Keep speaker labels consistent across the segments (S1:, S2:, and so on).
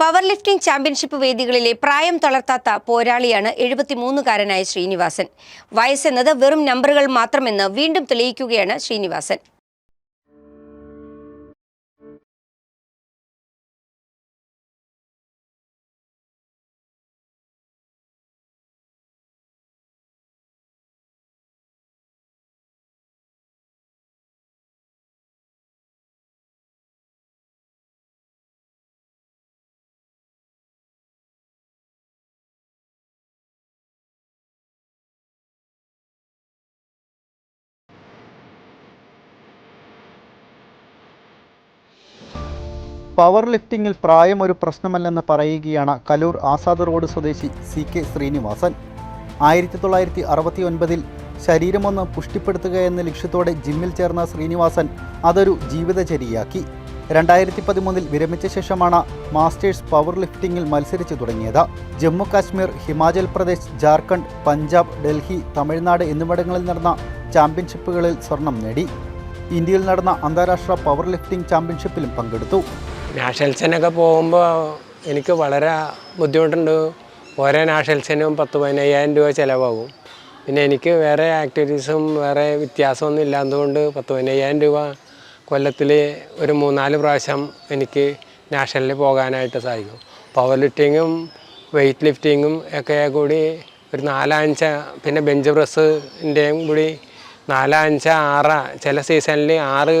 S1: Power lifting championship വേദികളിലെ പ്രായം തളർത്താത്ത പോരാളിയാണ് എഴുപത്തിമൂന്നുകാരനായ ശ്രീനിവാസൻ. വയസ്സെന്നത് വെറും നമ്പറുകൾ മാത്രമെന്ന് വീണ്ടും തെളിയിക്കുകയാണ് ശ്രീനിവാസൻ.
S2: പവർ ലിഫ്റ്റിംഗിൽ പ്രായം ഒരു പ്രശ്നമല്ലെന്ന് പറയുകയാണ് കലൂർ ആസാദ് റോഡ് സ്വദേശി സി കെ ശ്രീനിവാസൻ. ആയിരത്തി തൊള്ളായിരത്തി അറുപത്തി ഒൻപതിൽ ശരീരമൊന്ന് പുഷ്ടിപ്പെടുത്തുക എന്ന ലക്ഷ്യത്തോടെ ജിമ്മിൽ ചേർന്ന ശ്രീനിവാസൻ അതൊരു ജീവിതചര്യയാക്കി. രണ്ടായിരത്തി പതിമൂന്നിൽ വിരമിച്ച ശേഷമാണ് മാസ്റ്റേഴ്സ് പവർ ലിഫ്റ്റിംഗിൽ മത്സരിച്ചു തുടങ്ങിയത്. ജമ്മു കാശ്മീർ ഹിമാചൽ പ്രദേശ് ജാർഖണ്ഡ് പഞ്ചാബ് ഡൽഹി തമിഴ്നാട് എന്നിവിടങ്ങളിൽ നടന്ന ചാമ്പ്യൻഷിപ്പുകളിൽ സ്വർണം നേടി. ഇന്ത്യയിൽ നടന്ന അന്താരാഷ്ട്ര പവർ ലിഫ്റ്റിംഗ് ചാമ്പ്യൻഷിപ്പിലും പങ്കെടുത്തു.
S3: നാഷണൽസിനൊക്കെ പോകുമ്പോൾ എനിക്ക് വളരെ ബുദ്ധിമുട്ടുണ്ട്. ഓരോ നാഷണൽസിനും പത്ത് പതിനയ്യായിരം രൂപ ചിലവാകും. പിന്നെ എനിക്ക് വേറെ ആക്ടിവിറ്റീസും വേറെ വ്യത്യാസമൊന്നും ഇല്ലാത്തതുകൊണ്ട് പത്ത് പതിനയ്യായിരം രൂപ കൊല്ലത്തിൽ ഒരു മൂന്നാൽ പ്രാവശ്യം എനിക്ക് നാഷണലിൽ പോകാനായിട്ട് സാധിക്കും. പവർ ലിഫ്റ്റിങ്ങും വെയിറ്റ് ലിഫ്റ്റിങ്ങും ഒക്കെ കൂടി ഒരു നാലാഞ്ച പിന്നെ ബെഞ്ച് പ്രസ്സിന്റെയും കൂടി നാലാഞ്ച ആറ് ചില സീസണിൽ ആറ്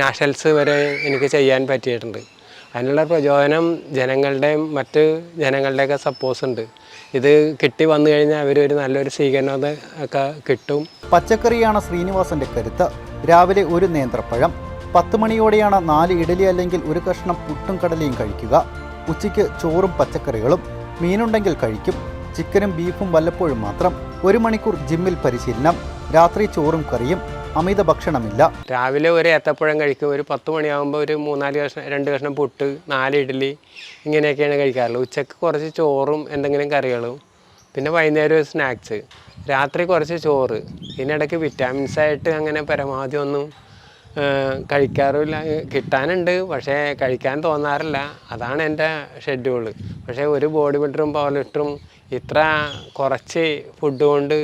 S3: നാഷണൽസ് വരെ എനിക്ക് ചെയ്യാൻ പറ്റിയിട്ടുണ്ട്. അതിനുള്ള പ്രചോദനം ജനങ്ങളുടെയും മറ്റ് ജനങ്ങളുടെയൊക്കെ സപ്പോസ് ഉണ്ട്. ഇത് കിട്ടി വന്നു കഴിഞ്ഞാൽ അവരൊരു നല്ലൊരു സ്വീകരണം ഒക്കെ കിട്ടും.
S2: പച്ചക്കറിയാണ് ശ്രീനിവാസന്റെ കരുത്ത്. രാവിലെ ഒരു നേന്ത്രപ്പഴം പത്ത് മണിയോടെയാണ് നാല് ഇഡലി അല്ലെങ്കിൽ ഒരു കഷ്ണം പുട്ടും കടലയും കഴിക്കുക. ഉച്ചയ്ക്ക് ചോറും പച്ചക്കറികളും മീനുണ്ടെങ്കിൽ കഴിക്കും. ചിക്കനും ബീഫും വല്ലപ്പോഴും മാത്രം. ഒരു മണിക്കൂർ ജിമ്മിൽ പരിശീലനം രാത്രി ചോറും കറിയും അമിത ഭക്ഷണമില്ല.
S3: രാവിലെ ഒരു ഏത്തപ്പഴം കഴിക്കും. ഒരു പത്ത് മണിയാകുമ്പോൾ ഒരു മൂന്നാൽ കഷ്ണം രണ്ട് കഷ്ണം പുട്ട് നാല് ഇഡ്ഡലി ഇങ്ങനെയൊക്കെയാണ് കഴിക്കാറുള്ളത്. ഉച്ചയ്ക്ക് കുറച്ച് ചോറും എന്തെങ്കിലും കറികളും പിന്നെ വൈകുന്നേരം ഒരു സ്നാക്സ് രാത്രി കുറച്ച് ചോറ് ഇതിനിടയ്ക്ക് വിറ്റാമിൻസ് ആയിട്ട് അങ്ങനെ പരമാവധി ഒന്നും കഴിക്കാറില്ല കിട്ടാനുണ്ട് പക്ഷേ കഴിക്കാൻ തോന്നാറില്ല. അതാണ് എന്റെ ഷെഡ്യൂൾ പക്ഷേ ഒരു ബോഡി ബിൽഡറും പവർ ലിഫ്റ്ററും ഇത്ര കുറച്ച് ഫുഡ് കൊണ്ട്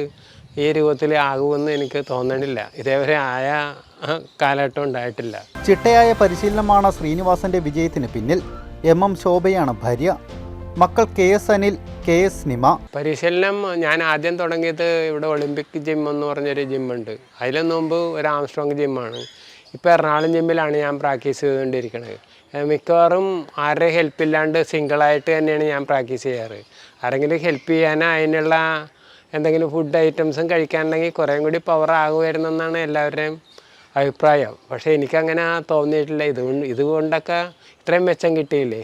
S3: ഈ രൂപത്തിൽ ആകുമെന്ന് എനിക്ക് തോന്നണില്ല. ഇതേവരെ ആയ കാലഘട്ടം ഉണ്ടായിട്ടില്ല.
S2: ചിട്ടയായ പരിശീലനമാണ് ശ്രീനിവാസന്റെ വിജയത്തിന് പിന്നിൽ. എം എം ശോഭയാണ് ഭാര്യ. മക്കൾ K S Anil K S Nima.
S3: പരിശീലനം ഞാൻ ആദ്യം തുടങ്ങിയത് ഇവിടെ ഒളിമ്പിക് ജിം എന്ന് പറഞ്ഞൊരു ജിമ്മുണ്ട് അതിലും മുമ്പ് ഒരു ആംസ്ട്രോങ് ജിമ്മാണ് ഇപ്പോൾ എറണാകുളം ജിമ്മിലാണ് ഞാൻ പ്രാക്ടീസ് ചെയ്തുകൊണ്ടിരിക്കുന്നത് മിക്കവാറും ആരുടെ ഹെൽപ്പ് ഇല്ലാണ്ട് സിംഗിളായിട്ട് തന്നെയാണ് ഞാൻ പ്രാക്ടീസ് ചെയ്യാറ്. ആരെങ്കിലും ഹെൽപ്പ് ചെയ്യാനോ അതിനുള്ള എന്തെങ്കിലും ഫുഡ് ഐറ്റംസും കഴിക്കാനുണ്ടെങ്കിൽ കുറേം കൂടി പവർ ആകുമായിരുന്നെന്നാണ് എല്ലാവരുടെയും അഭിപ്രായം. പക്ഷേ എനിക്കങ്ങനെ തോന്നിയിട്ടില്ല. ഇതുകൊണ്ട് ഇതുകൊണ്ടൊക്കെ ഇത്രയും മെച്ചം കിട്ടിയില്ലേ?